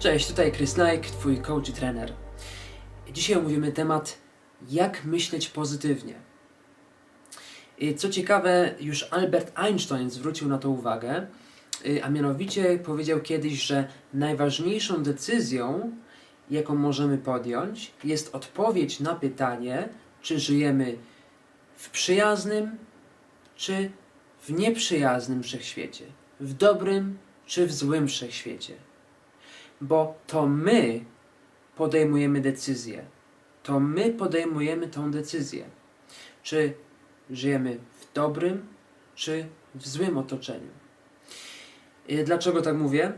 Cześć, tutaj Chris Nike, Twój coach i trener. Dzisiaj omówimy temat jak myśleć pozytywnie. Co ciekawe, już Albert Einstein zwrócił na to uwagę, y, a mianowicie powiedział kiedyś, że najważniejszą decyzją, jaką możemy podjąć, jest odpowiedź na pytanie, czy żyjemy w przyjaznym, czy w nieprzyjaznym wszechświecie, w dobrym, czy w złym wszechświecie bo to my podejmujemy decyzję. To my podejmujemy tą decyzję. Czy żyjemy w dobrym, czy w złym otoczeniu. Dlaczego tak mówię?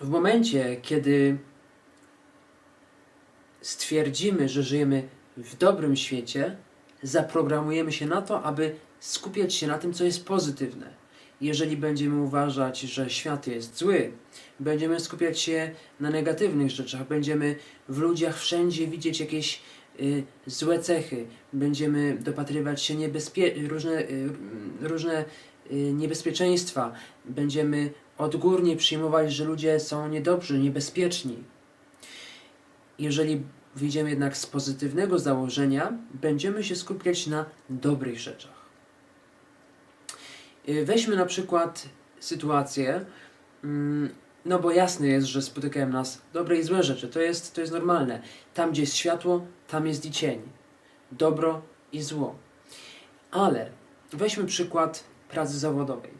W momencie, kiedy stwierdzimy, że żyjemy w dobrym świecie, zaprogramujemy się na to, aby skupiać się na tym, co jest pozytywne. Jeżeli będziemy uważać, że świat jest zły, będziemy skupiać się na negatywnych rzeczach, będziemy w ludziach wszędzie widzieć jakieś y, złe cechy, będziemy dopatrywać się niebezpie- różne, y, różne y, niebezpieczeństwa, będziemy odgórnie przyjmować, że ludzie są niedobrzy, niebezpieczni. Jeżeli wyjdziemy jednak z pozytywnego założenia, będziemy się skupiać na dobrych rzeczach. Y, Weźmy na przykład sytuację, mm, no bo jasne jest, że spotykają nas dobre i złe rzeczy, to jest, to jest normalne. Tam, gdzie jest światło, tam jest i cień. Dobro i zło. Ale weźmy przykład pracy zawodowej.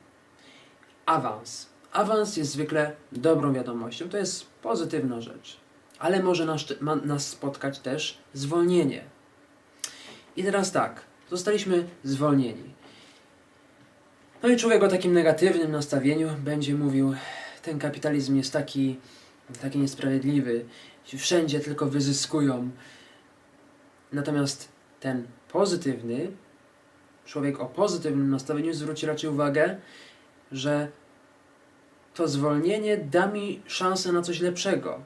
Awans. Awans jest zwykle dobrą wiadomością, to jest pozytywna rzecz. Ale może nas, ma nas spotkać też zwolnienie. I teraz tak, zostaliśmy zwolnieni. No i człowiek o takim negatywnym nastawieniu będzie mówił, ten kapitalizm jest taki, taki niesprawiedliwy, wszędzie tylko wyzyskują. Natomiast ten pozytywny, człowiek o pozytywnym nastawieniu zwróci raczej uwagę, że to zwolnienie da mi szansę na coś lepszego.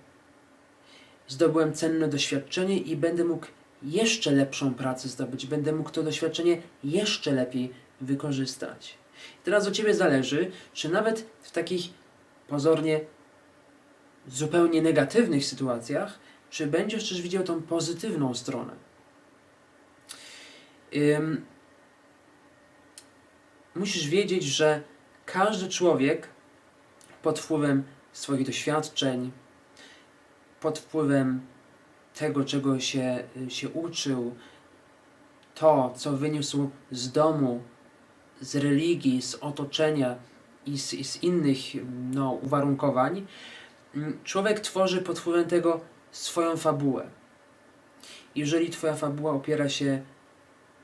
Zdobyłem cenne doświadczenie i będę mógł jeszcze lepszą pracę zdobyć, będę mógł to doświadczenie jeszcze lepiej wykorzystać. Teraz od Ciebie zależy, czy nawet w takich pozornie zupełnie negatywnych sytuacjach, czy będziesz też widział tą pozytywną stronę. Ym, musisz wiedzieć, że każdy człowiek pod wpływem swoich doświadczeń, pod wpływem tego, czego się, się uczył, to, co wyniósł z domu, z religii, z otoczenia i z, i z innych no, uwarunkowań, mm, człowiek tworzy pod wpływem tego swoją fabułę. Jeżeli Twoja fabuła opiera się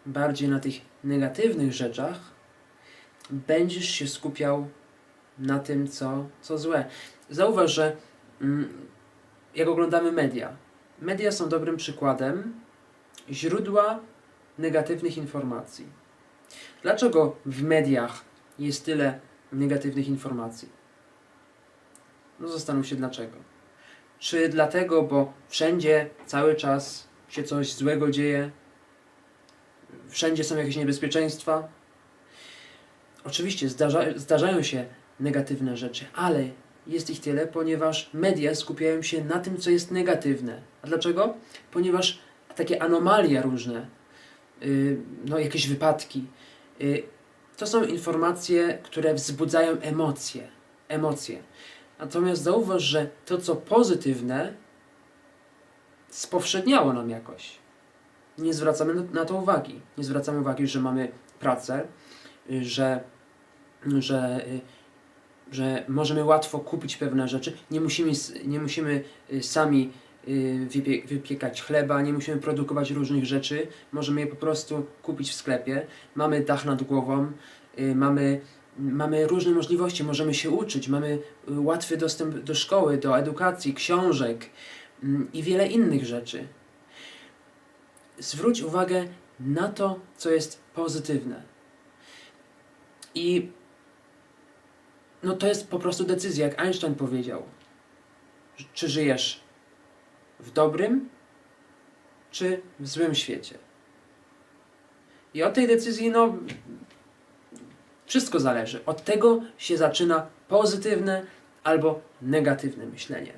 bardziej na tych negatywnych rzeczach, będziesz się skupiał na tym, co, co złe. Zauważ, że mm, jak oglądamy media, media są dobrym przykładem źródła negatywnych informacji. Dlaczego w mediach jest tyle negatywnych informacji? No zastanów się dlaczego. Czy dlatego, bo wszędzie cały czas się coś złego dzieje? Wszędzie są jakieś niebezpieczeństwa? Oczywiście zdarza, zdarzają się negatywne rzeczy, ale jest ich tyle, ponieważ media skupiają się na tym, co jest negatywne. A dlaczego? Ponieważ takie anomalie różne, yy, no jakieś wypadki, To są informacje, które wzbudzają emocje. Emocje. Natomiast zauważ, że to, co pozytywne, spowszedniało nam jakoś. Nie zwracamy na- to uwagi. Nie zwracamy uwagi, że mamy pracę, y, że, że, y, że możemy łatwo kupić pewne rzeczy. Nie musimy, nie musimy y, sami y, wypie, wypiekać chleba, nie musimy produkować różnych rzeczy, możemy je po prostu kupić w sklepie. Mamy dach nad głową, y, mamy, mamy różne możliwości, możemy się uczyć, mamy y, łatwy dostęp do szkoły, do edukacji, książek mm, i wiele innych rzeczy. Zwróć uwagę na to, co jest pozytywne. I no to jest po prostu decyzja, jak Einstein powiedział. Czy żyjesz w dobrym czy w złym świecie. I od tej decyzji, no, wszystko zależy. Od tego się zaczyna pozytywne albo negatywne myślenie.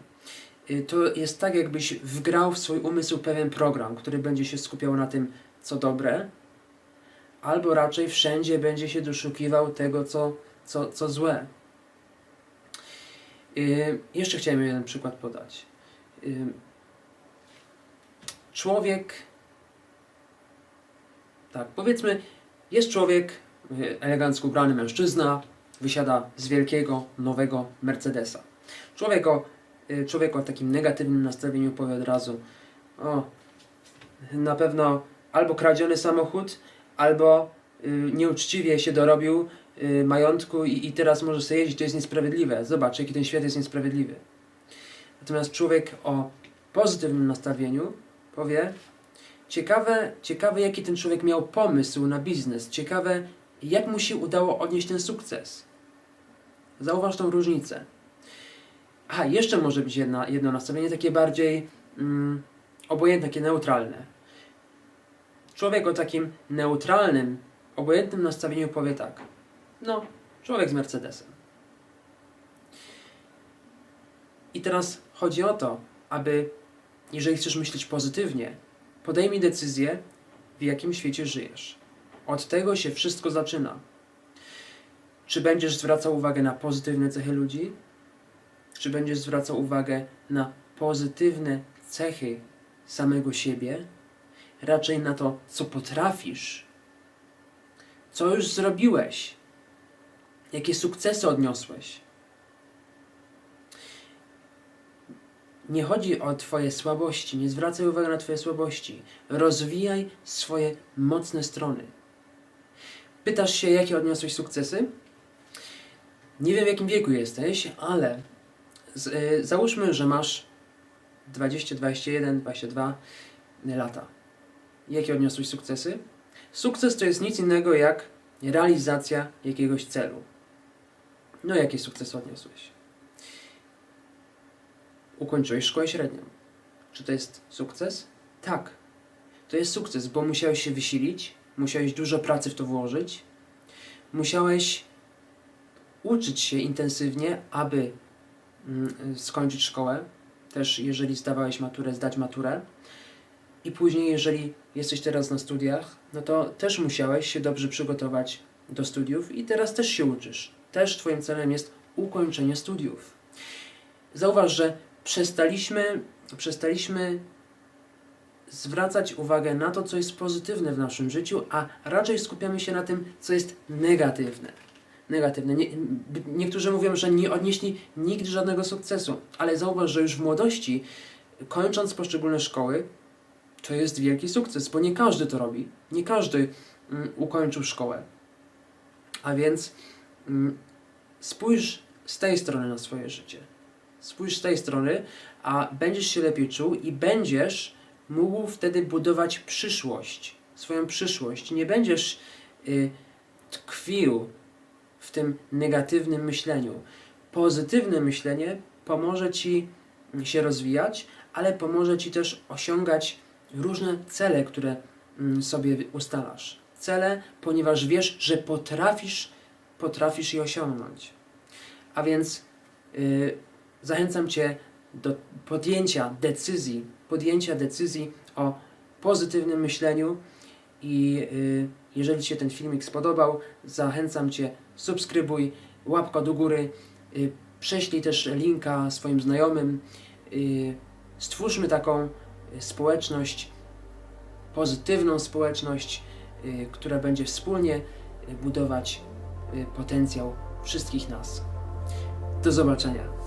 Y, To jest tak, jakbyś wgrał w swój umysł pewien program, który będzie się skupiał na tym, co dobre, albo raczej wszędzie będzie się doszukiwał tego, co, co, co złe. Y, jeszcze chciałem jeden przykład podać. Y, człowiek, tak, powiedzmy, jest człowiek, y, elegancko ubrany mężczyzna, wysiada z wielkiego, nowego Mercedesa. Człowiek o, y, człowiek o takim negatywnym nastawieniu powie od razu, o, na pewno albo kradziony samochód, albo y, nieuczciwie się dorobił y, majątku i, i teraz może sobie jeździć, to jest niesprawiedliwe. Zobacz, jaki ten świat jest niesprawiedliwy. Natomiast człowiek o pozytywnym nastawieniu powie, ciekawe, ciekawe jaki ten człowiek miał pomysł na biznes, ciekawe jak mu się udało odnieść ten sukces. Zauważ tą różnicę. A, jeszcze może być jedna, jedno nastawienie takie bardziej mm, obojętne, takie neutralne. Człowiek o takim neutralnym, obojętnym nastawieniu powie tak. No, człowiek z Mercedesem. I teraz chodzi o to, aby, jeżeli chcesz myśleć pozytywnie, podejmij decyzję, w jakim świecie żyjesz. Od tego się wszystko zaczyna. Czy będziesz zwracał uwagę na pozytywne cechy ludzi? Czy będziesz zwracał uwagę na pozytywne cechy samego siebie? Raczej na to, co potrafisz, co już zrobiłeś, jakie sukcesy odniosłeś. Nie chodzi o Twoje słabości, nie zwracaj uwagi na Twoje słabości. Rozwijaj swoje mocne strony. Pytasz się, jakie odniosłeś sukcesy? Nie wiem, w jakim wieku jesteś, ale z, y, załóżmy, że masz 20, 21, 22 lata. Jakie odniosłeś sukcesy? Sukces to jest nic innego jak realizacja jakiegoś celu. No, jakie sukcesy odniosłeś? Ukończyłeś szkołę średnią. Czy to jest sukces? Tak. To jest sukces, bo musiałeś się wysilić, musiałeś dużo pracy w to włożyć, musiałeś uczyć się intensywnie, aby mm, skończyć szkołę. Też jeżeli zdawałeś maturę, zdać maturę. I później, jeżeli jesteś teraz na studiach, no to też musiałeś się dobrze przygotować do studiów i teraz też się uczysz. Też Twoim celem jest ukończenie studiów. Zauważ, że przestaliśmy, przestaliśmy zwracać uwagę na to, co jest pozytywne w naszym życiu, a raczej skupiamy się na tym, co jest negatywne. Negatywne. Nie, niektórzy mówią, że nie odnieśli nigdy żadnego sukcesu, ale zauważ, że już w młodości, kończąc poszczególne szkoły, to jest wielki sukces, bo nie każdy to robi. Nie każdy mm, ukończył szkołę. A więc mm, spójrz z tej strony na swoje życie. Spójrz z tej strony, a będziesz się lepiej czuł i będziesz mógł wtedy budować przyszłość, swoją przyszłość. Nie będziesz y, tkwił w tym negatywnym myśleniu. Pozytywne myślenie pomoże ci się rozwijać, ale pomoże ci też osiągać różne cele, które mm, sobie ustalasz. Cele, ponieważ wiesz, że potrafisz, potrafisz je osiągnąć. A więc y, zachęcam Cię do podjęcia decyzji, podjęcia decyzji o pozytywnym myśleniu i y, jeżeli Ci się ten filmik spodobał, zachęcam Cię, subskrybuj, łapka do góry, y, prześlij też linka swoim znajomym, y, stwórzmy taką społeczność, pozytywną społeczność, y, która będzie wspólnie budować potencjał wszystkich nas. Do zobaczenia.